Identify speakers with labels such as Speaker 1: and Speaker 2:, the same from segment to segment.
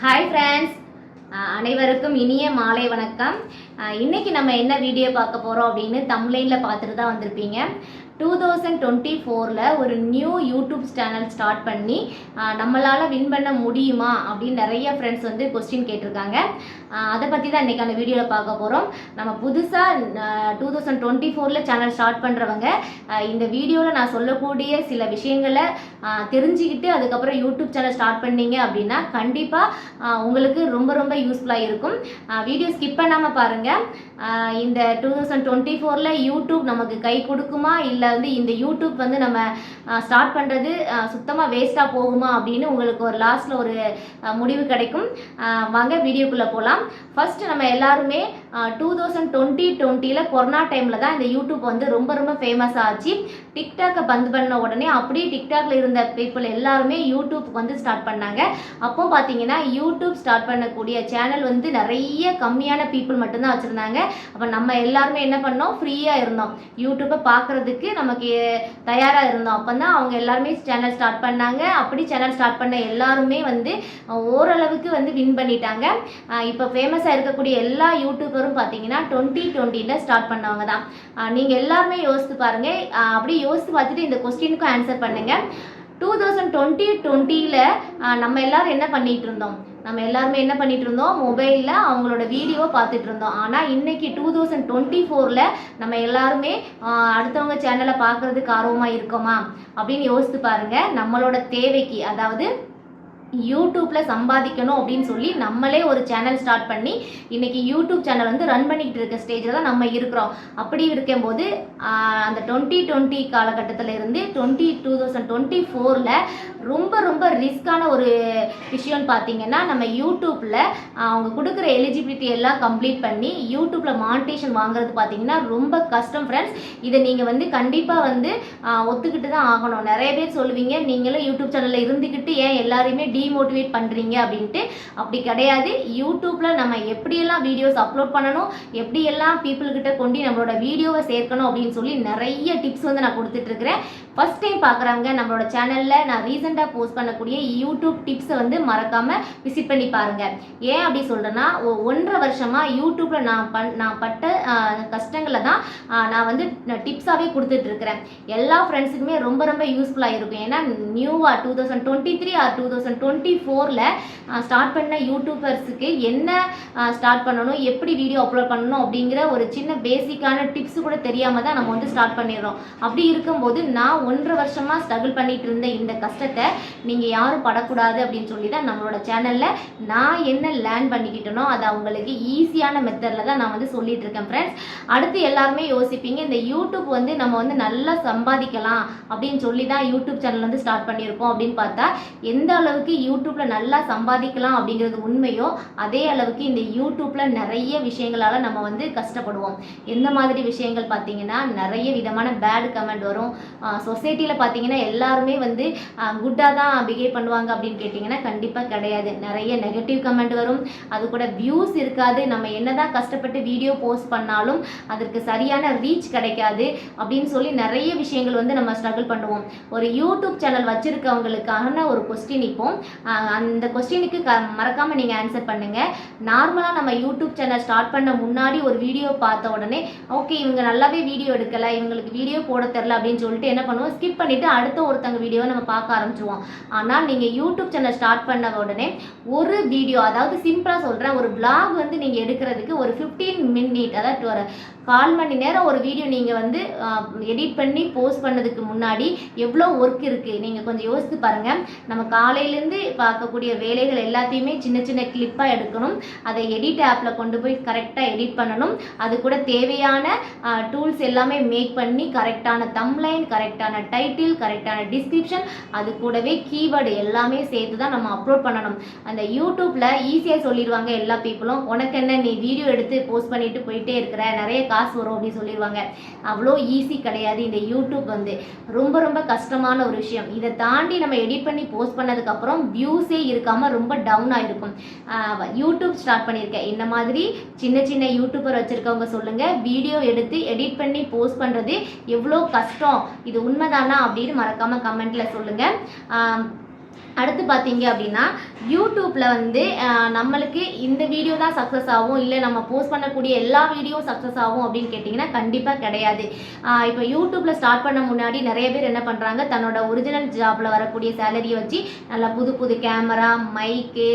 Speaker 1: Hi friends அனைவருக்கும் இனிய மாலை வணக்கம். இன்றைக்கி நம்ம என்ன வீடியோ பார்க்க போகிறோம் அப்படின்னு தமிழ்லைனில் பார்த்துட்டு தான் வந்திருப்பீங்க. டூ தௌசண்ட் டுவெண்ட்டி ஃபோரில் ஒரு நியூ யூடியூப் சேனல் ஸ்டார்ட் பண்ணி நம்மளால் வின் பண்ண முடியுமா அப்படின்னு நிறைய ஃப்ரெண்ட்ஸ் வந்து கொஸ்டின் கேட்டிருக்காங்க. அதை பற்றி தான் இன்றைக்கி அந்த வீடியோவில் பார்க்க போகிறோம் நம்ம புதுசாக டூ தௌசண்ட் டுவெண்ட்டி ஃபோரில் சேனல் ஸ்டார்ட் பண்ணுறவங்க இந்த வீடியோவில் நான் சொல்லக்கூடிய சில விஷயங்களை தெரிஞ்சுக்கிட்டு அதுக்கப்புறம் யூடியூப் சேனல் ஸ்டார்ட் பண்ணீங்க அப்படின்னா கண்டிப்பாக உங்களுக்கு ரொம்ப ரொம்ப யூஸ்ஃபுல்லாக இருக்கும். வீடியோ ஸ்கிப் பண்ணாமல் பாருங்கள் இந்த டூ தௌசண்ட் டுவெண்ட்டி ஃபோரில் யூடியூப் நமக்கு கை கொடுக்குமா இல்லை வந்து இந்த யூடியூப் வந்து நம்ம ஸ்டார்ட் பண்ணுறது சுத்தமாக வேஸ்ட்டாக போகுமா அப்படின்னு உங்களுக்கு ஒரு லாஸ்ட்டில் ஒரு முடிவு கிடைக்கும். வாங்க வீடியோக்குள்ளே போகலாம் ஃபஸ்ட்டு நம்ம எல்லாருமே டூ தௌசண்ட் டுவெண்ட்டி டுவெண்ட்டியில் கொரோனா டைமில் தான் இந்த யூடியூப் வந்து ரொம்ப ரொம்ப ஃபேமஸ் ஆச்சு. டிக்டாக்கை பந்து பண்ண உடனே அப்படியே டிக்டாக்ல இருந்த பீப்புள் எல்லாருமே யூடியூப் வந்து ஸ்டார்ட் பண்ணாங்க. அப்போ பார்த்தீங்கன்னா யூடியூப் ஸ்டார்ட் பண்ணக்கூடிய சேனல் வந்து நிறைய கம்மியான பீப்புள் மட்டும்தான் வச்சுருந்தாங்க. அப்போ நம்ம எல்லாருமே என்ன பண்ணோம்? ஃப்ரீயாக இருந்தோம். யூடியூப்பை பார்க்குறதுக்கு நமக்கு தயாராக இருந்தோம். அப்போ தான் அவங்க எல்லாருமே சேனல் ஸ்டார்ட் பண்ணாங்க. அப்படி சேனல் ஸ்டார்ட் பண்ண எல்லாருமே வந்து ஓரளவுக்கு வந்து வின் பண்ணிட்டாங்க. இப்போ ஃபேமஸாக இருக்கக்கூடிய எல்லா யூடியூபரும் பார்த்தீங்கன்னா டுவெண்ட்டி டுவெண்ட்டியில் ஸ்டார்ட் பண்ணவங்க தான் நீங்கள் எல்லாருமே யோசித்து பாருங்கள் அப்படியே யோசித்து பார்த்துட்டு இந்த கொஸ்டினுக்கும் ஆன்சர் பண்ணுங்கள் டூ தௌசண்ட் டுவெண்ட்டி டுவெண்ட்டியில் நம்ம எல்லாரும் என்ன பண்ணிகிட்டு இருந்தோம்? நம்ம எல்லாருமே என்ன பண்ணிட்டு இருந்தோம்? மொபைலில் அவங்களோட வீடியோ பார்த்துட்டு இருந்தோம். ஆனால் இன்னைக்கு டூ தௌசண்ட் டுவெண்ட்டி ஃபோரில் நம்ம எல்லாருமே அடுத்தவங்க சேனலை பார்க்கறதுக்கு ஆர்வமாக இருக்கோமா? அப்படின்னு யோசித்து பாருங்கள் நம்மளோட தேவைக்கு அதாவது யூடியூப்பில் சம்பாதிக்கணும் அப்படின்னு சொல்லி நம்மளே ஒரு சேனல் ஸ்டார்ட் பண்ணி இன்றைக்கி யூடியூப் சேனல் வந்து ரன் பண்ணிக்கிட்டு இருக்க ஸ்டேஜில் தான் நம்ம இருக்கிறோம். அப்படி இருக்கும்போது அந்த டுவெண்ட்டி டுவெண்ட்டி காலகட்டத்தில் இருந்து டுவெண்ட்டி டூ தௌசண்ட் டுவெண்ட்டி ஃபோரில் ரொம்ப ரொம்ப ரிஸ்க்கான ஒரு விஷயம்னு பார்த்தீங்கன்னா நம்ம யூடியூப்பில் அவங்க கொடுக்குற எலிஜிபிலிட்டி எல்லாம் கம்ப்ளீட் பண்ணி யூடியூப்பில் மானிட்டேஷன் வாங்குறது பார்த்தீங்கன்னா ரொம்ப கஷ்டம் ஃப்ரெண்ட்ஸ் இதை நீங்கள் வந்து கண்டிப்பாக வந்து ஒத்துக்கிட்டு தான் ஆகணும். நிறைய பேர் சொல்லுவீங்க நீங்களும் யூடியூப் சேனலில் இருந்துக்கிட்டு ஏன் எல்லாரையுமே டீமோட்டிவேட் பண்ணுறீங்க அப்படின்ட்டு அப்படி கிடையாது. யூடியூப்பில் நம்ம எப்படியெல்லாம் வீடியோஸ் அப்லோட் பண்ணணும் எப்படியெல்லாம் பீப்புள்கிட்ட கொண்டு நம்மளோட வீடியோவை சேர்க்கணும் அப்படின்னு சொல்லி நிறைய டிப்ஸ் வந்து நான் கொடுத்துட்ருக்கிறேன். ஃபர்ஸ்ட் டைம் பார்க்குறாங்க நம்மளோட சேனலில் நான் ரீசெண்டாக போஸ்ட் பண்ணக்கூடிய யூடியூப் டிப்ஸை வந்து மறக்காமல் விசிட் பண்ணி பாருங்கள் ஏன் அப்படி சொல்கிறேன்னா ஒன்றரை வருஷமாக யூடியூப்பில் நான் பண் நான் பட்ட கஷ்டங்களை தான் நான் வந்து டிப்ஸாகவே கொடுத்துட்ருக்கிறேன். எல்லா ஃப்ரெண்ட்ஸுக்குமே ரொம்ப ரொம்ப யூஸ்ஃபுல்லாக இருக்கும். ஏன்னா நியூவாக two thousand twenty three or two thousand twenty ஃபோரில் ஸ்டார்ட் பண்ண யூடியூபர்ஸுக்கு என்ன ஸ்டார்ட் பண்ணணும் எப்படி வீடியோ அப்லோட் பண்ணணும் அப்படிங்கிற ஒரு சின்ன பேசிக்கான டிப்ஸ் கூட தெரியாமல் தான் நம்ம வந்து ஸ்டார்ட் பண்ணிடுறோம். அப்படி இருக்கும்போது நான் ஒன்றரை வருஷமாக ஸ்ட்ரகிள் பண்ணிட்டு இருந்த இந்த கஷ்டத்தை நீங்கள் யாரும் படக்கூடாது அப்படின்னு சொல்லி தான் நம்மளோட சேனலில் நான் என்ன லேர்ன் பண்ணிக்கிட்டனோ அதை அவங்களுக்கு ஈஸியான மெத்தடில் தான் நான் வந்து சொல்லிட்டு இருக்கேன் ஃப்ரெண்ட்ஸ் அடுத்து எல்லாருமே யோசிப்பீங்க இந்த யூடியூப் வந்து நம்ம வந்து நல்லா சம்பாதிக்கலாம் அப்படின்னு சொல்லி தான் யூடியூப் சேனல் வந்து ஸ்டார்ட் பண்ணியிருக்கோம் அப்படின்னு பார்த்தா எந்த அளவுக்கு யூடியூப்பில் நல்லா சம்பாதிக்கலாம் அப்படிங்கிறது உண்மையோ அதே அளவுக்கு இந்த யூடியூப்பில் நிறைய விஷயங்களால் நம்ம வந்து கஷ்டப்படுவோம். எந்த மாதிரி விஷயங்கள் பார்த்தீங்கன்னா நிறைய விதமான பேட் கமெண்ட் வரும். சொசைட்டியில் பார்த்தீங்கன்னா எல்லாருமே வந்து குட்டாக தான் பிஹேவ் பண்ணுவாங்க அப்படின்னு கேட்டிங்கன்னா கண்டிப்பாக கிடையாது. நிறைய நெகட்டிவ் கமெண்ட் வரும். அது கூட வியூஸ் இருக்காது. நம்ம என்னதான் கஷ்டப்பட்டு வீடியோ போஸ்ட் பண்ணாலும் அதற்கு சரியான ரீச் கிடைக்காது அப்படின்னு சொல்லி நிறைய விஷயங்கள் வந்து நம்ம ஸ்ட்ரகிள் பண்ணுவோம். ஒரு யூடியூப் சேனல் வச்சிருக்கவங்களுக்கான ஒரு கொஸ்டின் இப்போ அந்த கொஸ்டினுக்கு க மறக்காமல் நீங்கள் ஆன்சர் பண்ணுங்கள் நார்மலாக நம்ம யூடியூப் சேனல் ஸ்டார்ட் பண்ண முன்னாடி ஒரு வீடியோ பார்த்த உடனே ஓகே இவங்க நல்லாவே வீடியோ எடுக்கலை இவங்களுக்கு வீடியோ போட தெரில அப்படின்னு சொல்லிட்டு என்ன பண்ணுவோம்? ஸ்கிப் பண்ணிவிட்டு அடுத்த ஒருத்தங்க வீடியோவை நம்ம பார்க்க ஆரம்பிச்சிருவோம். ஆனால் நீங்கள் யூடியூப் சேனல் ஸ்டார்ட் பண்ண உடனே ஒரு வீடியோ அதாவது சிம்பிளாக சொல்கிறேன் ஒரு பிளாக் வந்து நீங்கள் எடுக்கிறதுக்கு ஒரு ஃபிஃப்டீன் மினிட் அதாவது ஒரு கால் மணி நேரம் ஒரு வீடியோ நீங்கள் வந்து எடிட் பண்ணி போஸ்ட் பண்ணதுக்கு முன்னாடி எவ்வளோ ஒர்க் இருக்குது நீங்கள் கொஞ்சம் யோசித்து பாருங்கள் நம்ம காலையிலேருந்து பார்க்கக்கூடிய வேலைகள் எல்லாத்தையுமே சின்ன சின்ன கிளிப்பாக எடுக்கணும். அதை எடிட் ஆப்பில் கொண்டு போய் கரெக்டாக எடிட் பண்ணணும். அது கூட தேவையான டூல்ஸ் எல்லாமே மேக் பண்ணி கரெக்டான தம்லைன் கரெக்டான டைட்டில் கரெக்டான டிஸ்கிரிப்ஷன் அது கூடவே கீவேர்டு எல்லாமே சேர்த்து தான் நம்ம அப்லோட் பண்ணணும். அந்த யூடியூப்பில் ஈஸியாக சொல்லிடுவாங்க எல்லா பீப்புளும் உனக்கு என்ன நீ வீடியோ எடுத்து போஸ்ட் பண்ணிட்டு போயிட்டே இருக்கிற நிறைய காசு வரும் அப்படின்னு சொல்லிடுவாங்க அவ்வளோ ஈஸி கிடையாது இந்த யூடியூப் வந்து. ரொம்ப ரொம்ப கஷ்டமான ஒரு விஷயம். இதை தாண்டி நம்ம எடிட் பண்ணி போஸ்ட் பண்ணதுக்கப்புறம் வியூஸே இருக்காமல் ரொம்ப டவுன் ஆகிருக்கும் யூடியூப் ஸ்டார்ட் பண்ணியிருக்கேன் இந்த மாதிரி? சின்ன சின்ன யூடியூபர் வச்சுருக்கவங்க சொல்லுங்கள் வீடியோ எடுத்து எடிட் பண்ணி போஸ்ட் பண்ணுறது எவ்வளோ கஷ்டம். இது உண்மைதானா அப்படின்னு மறக்காமல் கமெண்ட்டில் சொல்லுங்கள் அடுத்து பார்த்தீங்க அப்படின்னா யூடியூப்பில் வந்து நம்மளுக்கு இந்த வீடியோ தான் சக்ஸஸ் ஆகும். இல்லை நம்ம போஸ்ட் பண்ணக்கூடிய எல்லா வீடியோ சக்ஸஸ் ஆகும் அப்படின்னு கேட்டிங்கன்னா கண்டிப்பாக கிடையாது. இப்போ யூடியூப்பில் ஸ்டார்ட் பண்ண முன்னாடி நிறைய பேர் என்ன பண்ணுறாங்க தன்னோட ஒரிஜினல் ஜாப்பில் வரக்கூடிய சேலரியை வச்சு நல்லா புது புது கேமரா மைக்கு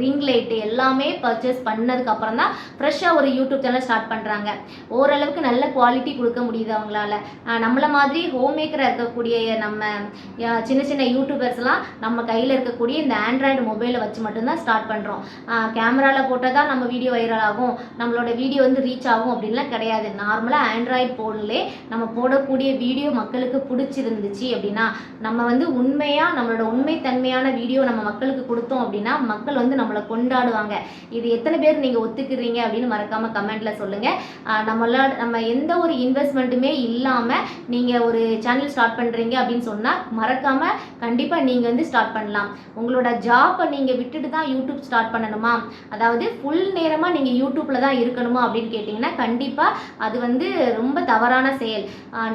Speaker 1: ரிங் லைட்டு எல்லாமே பர்ச்சேஸ் பண்ணதுக்கப்புறம் தான் ஃப்ரெஷ்ஷாக ஒரு யூடியூப் சேனல் ஸ்டார்ட் பண்ணுறாங்க ஓரளவுக்கு நல்ல குவாலிட்டி கொடுக்க முடியுது அவங்களால. நம்மளை மாதிரி ஹோம் மேக்கராக இருக்கக்கூடிய நம்ம சின்ன சின்ன யூடியூபர்ஸ்லாம் நம்ம கை கையில் இருக்கக்கூடிய இந்த ஆண்ட்ராய்டு மொபைலை வச்சு மட்டும்தான் ஸ்டார்ட் பண்ணுறோம் கேமராவில் போட்டால் தான் நம்ம வீடியோ வைரல் ஆகும். நம்மளோட வீடியோ வந்து ரீச் ஆகும் அப்படின்லாம் கிடையாது. நார்மலாக ஆண்ட்ராய்டு ஃபோன்லே நம்ம போடக்கூடிய வீடியோ மக்களுக்கு பிடிச்சிருந்துச்சு அப்படின்னா நம்ம வந்து உண்மையாக நம்மளோட உண்மைத்தன்மையான வீடியோ நம்ம மக்களுக்கு கொடுத்தோம் அப்படின்னா மக்கள் வந்து நம்மளை கொண்டாடுவாங்க. இது எத்தனை பேர் நீங்கள் ஒத்துக்கிறீங்க அப்படின்னு மறக்காமல் கமெண்ட்டில் சொல்லுங்கள் நம்மளோட நம்ம எந்த ஒரு இன்வெஸ்ட்மெண்ட்டுமே இல்லாமல் நீங்கள் ஒரு சேனல் ஸ்டார்ட் பண்ணுறீங்க அப்படின்னு சொன்னால் மறக்காமல் கண்டிப்பாக நீங்கள் வந்து ஸ்டார்ட் பண்ணலாம். உங்களோட ஜாப்பை நீங்கள் விட்டுட்டு தான் யூடியூப் ஸ்டார்ட் பண்ணணுமா? அதாவது ஃபுல் நேரமாக நீங்கள் யூடியூப்பில் தான் இருக்கணுமா அப்படின்னு கேட்டிங்கன்னா கண்டிப்பாக அது வந்து ரொம்ப தவறான செயல்.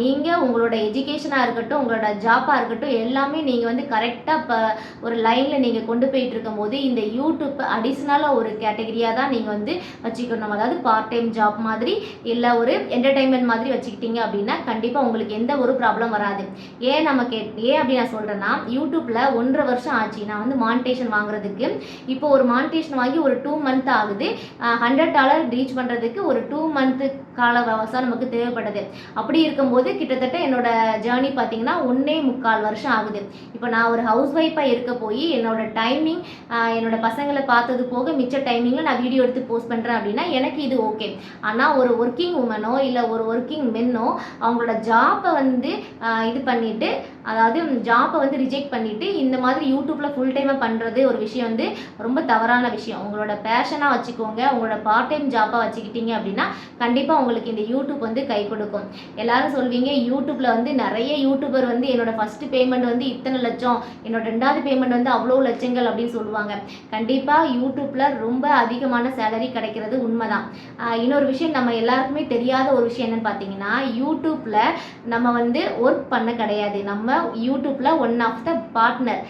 Speaker 1: நீங்கள் உங்களோட எஜுகேஷனாக இருக்கட்டும் உங்களோட ஜாப்பாக இருக்கட்டும் எல்லாமே நீங்கள் வந்து கரெக்டாக இப்போ ஒரு லைனில் நீங்கள் கொண்டு போயிட்டு இருக்கும்போது இந்த யூடியூப் அடிஷ்னலாக ஒரு கேட்டகரியாக தான் நீங்கள் வந்து வச்சுக்கணும். அதாவது பார்ட் டைம் ஜாப் மாதிரி இல்லை ஒரு என்டர்டைன்மெண்ட் மாதிரி வச்சுக்கிட்டீங்க அப்படின்னா கண்டிப்பாக உங்களுக்கு எந்த ஒரு ப்ராப்ளம் வராது. ஏன் நம்ம கே ஏன் அப்படி நான் சொல்கிறேன்னா யூடியூப்பில் ஒன்றரை வருஷம் ஆச்சு. நான் வந்து மானிட்டேஷன் வாங்குறதுக்கு. இப்போ ஒரு மானிட்டேஷன் வாங்கி ஒரு டூ மந்த் ஆகுது. ஹண்ட்ரட் டாலர் ரீச் பண்ணுறதுக்கு ஒரு டூ மந்த்து கால அவகாசம் நமக்கு தேவைப்படுது அப்படி இருக்கும்போது கிட்டத்தட்ட என்னோட ஜேர்னி பார்த்தீங்கன்னா ஒன்றே முக்கால் வருஷம் ஆகுது. இப்போ நான் ஒரு ஹவுஸ் ஒய்ஃபாக இருக்க போய் என்னோட டைமிங் என்னோட பசங்களை பார்த்தது போக மிச்ச டைமிங்கில் நான் வீடியோ எடுத்து போஸ்ட் பண்ணுறேன் அப்படின்னா எனக்கு இது ஓகே ஆனால் ஒரு ஒர்க்கிங் உமனோ இல்லை ஒரு ஒர்க்கிங் மென்னோ அவங்களோட ஜாப்பை வந்து இது பண்ணிவிட்டு அதாவது ஜாப்பை வந்து ரிஜெக்ட் பண்ணிவிட்டு இந்த மாதிரி யூடியூப்பில் ஃபுல் டைமாக பண்ணுறது ஒரு விஷயம் வந்து ரொம்ப தவறான விஷயம். உங்களோட பேஷனாக வச்சுக்கோங்க. உங்களோட பார்ட் டைம் ஜாப்பாக வச்சுக்கிட்டீங்க அப்படின்னா கண்டிப்பாக உங்களுக்கு இந்த யூடியூப் வந்து கை கொடுக்கும். எல்லாரும் சொல்வீங்க யூடியூப்ல வந்து நிறைய யூடியூபர் வந்து என்னோட ஃபர்ஸ்ட் பேமெண்ட் வந்து இத்தனை லட்சம் என்னோட ரெண்டாவது பேமெண்ட் வந்து அவ்வளோ லட்சங்கள் அப்படின்னு சொல்லுவாங்க. கண்டிப்பாக யூடியூப்ல ரொம்ப அதிகமான சேலரி கிடைக்கிறது உண்மைதான். இன்னொரு விஷயம் நம்ம எல்லாருக்குமே தெரியாத ஒரு விஷயம் என்னன்னு பார்த்தீங்கன்னா யூடியூப்ல நம்ம வந்து ஒர்க் பண்ண கிடையாது. நம்ம யூடியூப்ல ஒன் ஆஃப் த பார்ட்னர்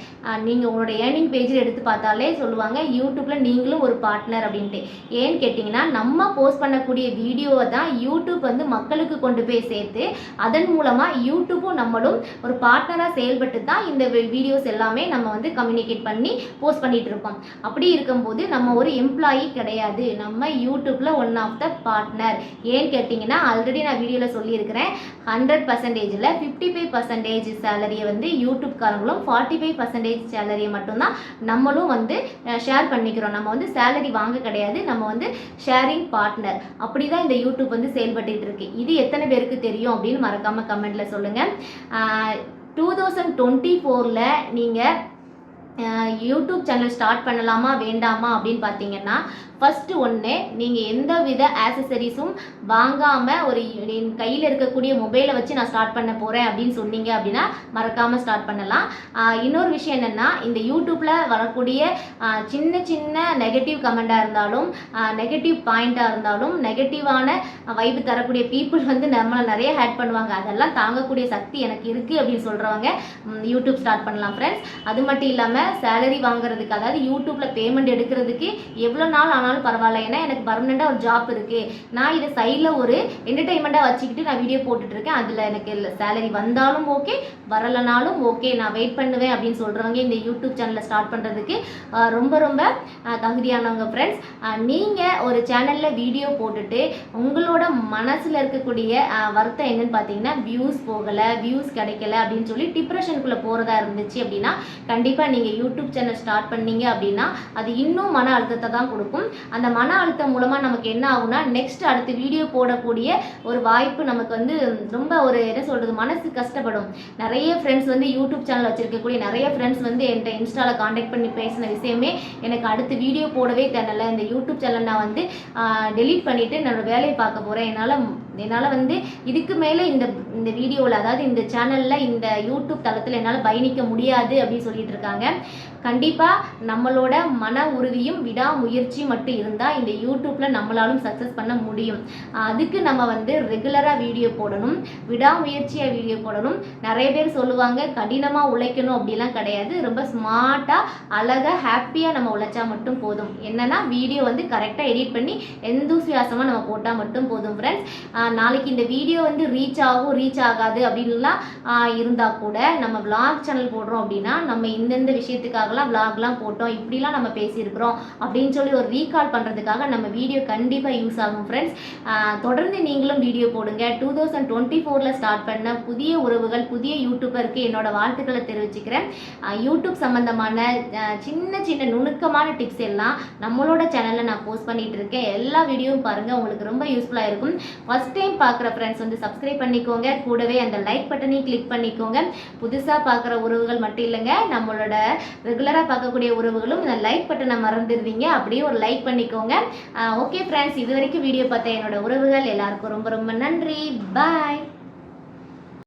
Speaker 1: நீங்கள் உங்களோட ஏர்னிங் பேஜில் எடுத்து பார்த்தாலே சொல்லுவாங்க யூடியூப்ல நீங்களும் ஒரு பார்ட்னர் அப்படின்ட்டு. ஏன்னு கேட்டிங்கன்னா நம்ம போஸ்ட் பண்ணக்கூடிய வீடியோவை தான் யூடியூப் வந்து மக்களுக்கு கொண்டு போய் சேர்த்து அதன் மூலமாக யூடியூப்பும் நம்மளும் ஒரு பார்ட்னராக செயல்பட்டு தான் இந்த வீடியோஸ் எல்லாமே நம்ம வந்து கம்யூனிகேட் பண்ணி போஸ்ட் பண்ணிகிட்டு இருக்கோம். அப்படி இருக்கும்போது நம்ம ஒரு எம்ப்ளாயி கிடையாது. நம்ம யூடியூப்பில் ஒன் ஆஃப் த பார்ட்னர் ஏன்னு கேட்டிங்கன்னா ஆல்ரெடி நான் வீடியோவில் சொல்லியிருக்கிறேன். ஹண்ட்ரட் பர்சன்டேஜில் ஃபிஃப்டி ஃபைவ் பர்சன்டேஜ் சேலரியை வந்து யூடியூப்காரங்களும் ஃபார்ட்டி ஃபைவ் பர்சன்டேஜ் சேலரியை மட்டும்தான் நம்மளும் வந்து ஷேர் பண்ணிக்கிறோம். நம்ம வந்து சேலரி வாங்க கிடையாது. நம்ம வந்து ஷேரிங் பார்ட்னர் அப்படி தான் இந்த யூடியூப் வந்து செயல்பட்டு இருக்கு. இது எத்தனை பேருக்கு தெரியும் அப்படின்னு மறக்காமல் கமெண்ட்டில் சொல்லுங்கள் டூ தௌசண்ட் டுவெண்ட்டி ஃபோரில் நீங்கள் யூடியூப் சேனல் ஸ்டார்ட் பண்ணலாமா வேண்டாமா அப்படின்னு பார்த்தீங்கன்னா ஃபஸ்ட்டு ஒன்று நீங்கள் எந்த வித ஆசசரிஸும் வாங்காமல் ஒரு என் கையில் இருக்கக்கூடிய மொபைலை வச்சு நான் ஸ்டார்ட் பண்ண போகிறேன் அப்படின்னு சொன்னீங்க அப்படின்னா மறக்காமல் ஸ்டார்ட் பண்ணலாம். இன்னொரு விஷயம் என்னென்னா இந்த யூடியூப்பில் வரக்கூடிய சின்ன சின்ன நெகட்டிவ் கமெண்ட்டாக இருந்தாலும் நெகட்டிவ் பாயிண்ட்டாக இருந்தாலும் நெகட்டிவான வைப்பு தரக்கூடிய பீப்புள் வந்து நம்மளை நிறைய ஹேட் பண்ணுவாங்க. அதெல்லாம் தாங்கக்கூடிய சக்தி எனக்கு இருக்குது அப்படின்னு சொல்கிறவங்க யூடியூப் ஸ்டார்ட் பண்ணலாம் ஃப்ரெண்ட்ஸ் அது மட்டும் இல்லாமல் சேலரி வாங்குறதுக்கு அதாவது யூடியூப்பில் பேமெண்ட் எடுக்கிறதுக்கு எவ்வளோ நாள் ஆனாலும் பரவாயில்ல. ஏன்னா எனக்கு பர்மனெண்ட்டாக ஒரு ஜாப் இருக்குது நான் இதை சைடில் ஒரு என்டர்டெயின்மெண்ட்டாக வச்சுக்கிட்டு நான் வீடியோ போட்டுட்ருக்கேன். அதில் எனக்கு சேலரி வந்தாலும் ஓகே வரலைனாலும் ஓகே நான் வெயிட் பண்ணுவேன் அப்படின்னு சொல்கிறவங்க இந்த யூடியூப் சேனலை ஸ்டார்ட் பண்ணுறதுக்கு ரொம்ப ரொம்ப தகுதியானவங்க ஃப்ரெண்ட்ஸ் நீங்கள் ஒரு சேனலில் வீடியோ போட்டுட்டு உங்களோட மனசில் இருக்கக்கூடிய வருத்தம் என்னன்னு பார்த்தீங்கன்னா வியூஸ் போகலை வியூஸ் கிடைக்கல அப்படின்னு சொல்லி டிப்ரெஷனுக்குள்ளே போகிறதா இருந்துச்சு அப்படின்னா கண்டிப்பாக நீங்கள் யூடியூப் சேனல் ஸ்டார்ட் பண்ணீங்க அப்படின்னா அது இன்னும் மன அழுத்தத்தை தான் கொடுக்கும். அந்த மன அழுத்தம் மூலமாக நமக்கு என்ன ஆகும்னா நெக்ஸ்ட் அடுத்து வீடியோ போடக்கூடிய ஒரு வாய்ப்பு நமக்கு வந்து ரொம்ப ஒரு என்ன சொல்கிறது மனசு கஷ்டப்படும். நிறைய ஃப்ரெண்ட்ஸ் வந்து யூடியூப் சேனல் வச்சுருக்கக்கூடிய நிறைய ஃப்ரெண்ட்ஸ் வந்து என்கிட்ட இன்ஸ்டாவில் காண்டாக்ட் பண்ணி பேசின விஷயமே எனக்கு அடுத்து வீடியோ போடவே தெரியல. இந்த யூடியூப் சேனல் நான் வந்து டெலீட் பண்ணிவிட்டு என்னோடய வேலையை பார்க்க போகிறேன் என்னால் என்னால் வந்து இதுக்கு மேலே இந்த இந்த வீடியோவில் அதாவது இந்த சேனலில் இந்த யூடியூப் தளத்தில் என்னால் பயணிக்க முடியாது அப்படின்னு சொல்லிட்டு இருக்காங்க. கண்டிப்பாக நம்மளோட மன உறுதியும் விடாமுயற்சி மட்டும் இருந்தால் இந்த யூடியூப்பில் நம்மளாலும் சக்ஸஸ் பண்ண முடியும். அதுக்கு நம்ம வந்து ரெகுலராக வீடியோ போடணும். விடாமுயற்சியாக வீடியோ போடணும். நிறைய பேர் சொல்லுவாங்க கடினமாக உழைக்கணும் அப்படிலாம் கிடையாது. ரொம்ப ஸ்மார்ட்டாக அழகாக ஹாப்பியாக நம்ம உழைச்சா மட்டும் போதும். என்னன்னா வீடியோ வந்து கரெக்டாக எடிட் பண்ணி எந்தூசியாசமாக நம்ம போட்டால் மட்டும் போதும் ஃப்ரெண்ட்ஸ் நாளைக்கு இந்த வீடியோ வந்து ரீச் ஆகும் ரீச் ஆகாது அப்படின்லாம் இருந்தால் கூட நம்ம விளாக் சேனல் போடுறோம் அப்படின்னா நம்ம இந்தந்த விஷயத்துக்காகலாம் விளாக்லாம் போட்டோம் இப்படிலாம் நம்ம பேசியிருக்கிறோம் அப்படின்னு சொல்லி ஒரு ரீகால் பண்ணுறதுக்காக நம்ம வீடியோ கண்டிப்பாக யூஸ் ஆகும் ஃப்ரெண்ட்ஸ் தொடர்ந்து நீங்களும் வீடியோ போடுங்க. டூ தௌசண்ட் டுவெண்ட்டி ஃபோரில் ஸ்டார்ட் பண்ண புதிய உறவுகள் புதிய யூடியூபருக்கு என்னோட வாழ்த்துக்களை தெரிவிச்சுக்கிறேன். யூடியூப் சம்மந்தமான சின்ன சின்ன நுணுக்கமான டிப்ஸ் எல்லாம் நம்மளோட சேனலில் நான் போஸ்ட் பண்ணிட்டு இருக்கேன். எல்லா வீடியோவும் பாருங்கள் உங்களுக்கு ரொம்ப யூஸ்ஃபுல்லாக இருக்கும். ஃபஸ்ட் டைம் பார்க்குற ஃப்ரெண்ட்ஸ் வந்து சப்ஸ்கிரைப் பண்ணிக்கோங்க. கூடவே அந்த லைக் பட்டனையும் கிளிக் பண்ணிக்கோங்க. புதுசாக பார்க்குற உறவுகள் மட்டும் இல்லைங்க நம்மளோட ரெகுலராக பார்க்கக்கூடிய உறவுகளும் இந்த லைக் பட்டனை மறந்துடுவீங்க. அப்படியே ஒரு லைக் பண்ணிக்கோங்க. ஓகே ஃப்ரெண்ட்ஸ் இது வரைக்கும் வீடியோ பார்த்த என்னோட உறவுகள் எல்லாருக்கும் ரொம்ப ரொம்ப நன்றி. பாய்